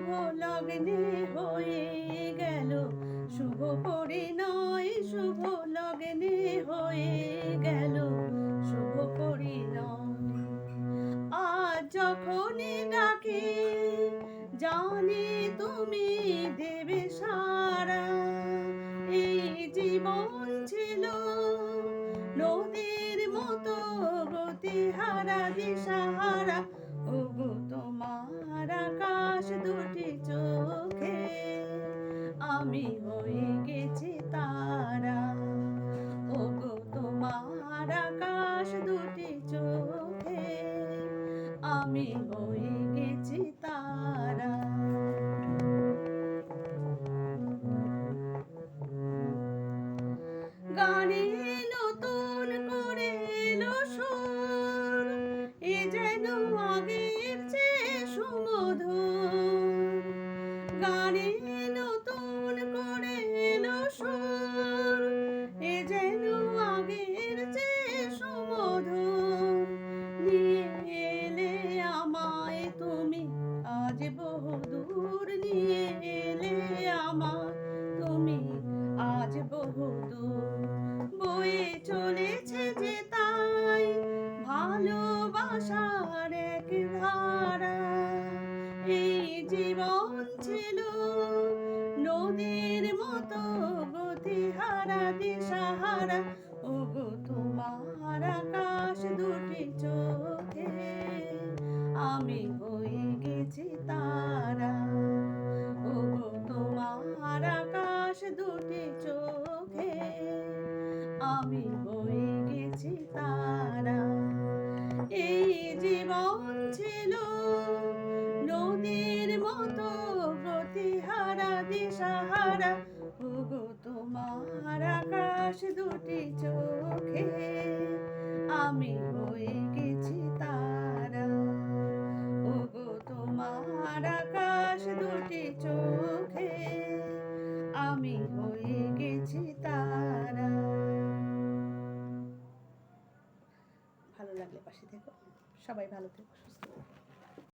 শুভ লগ্নে হয়ে গেল। শুভ পরিণয়, শুভ লগ্নে হয়ে গেল। শুভ পরিণয়। আজ যখনই ডাকে, জানি তুমি দেবে হয়ে গেছি তারা। গানে নতুন করে এলো সুর এ যেন আগের চেয়ে সুমধুর। গানে বহুদূর বয়ে চলেছে যে তাই ভালোবাসার এক ধারা। এই জীবন ছিল নদীর মতো গতিহারা, দিশাহারা। ও গো তোমার আকাশ দুটি চোখে। আমি দিশাহারা তোমার আকাশ দুটি চোখে আমি হয়ে গেছি তারা। ও তোমার আকাশ দুটি চোখে আমি হয়ে গেছি তারা। ভালো লাগলে পাশে থেকো, সবাই ভালো থেকো, সুস্থ থেকো।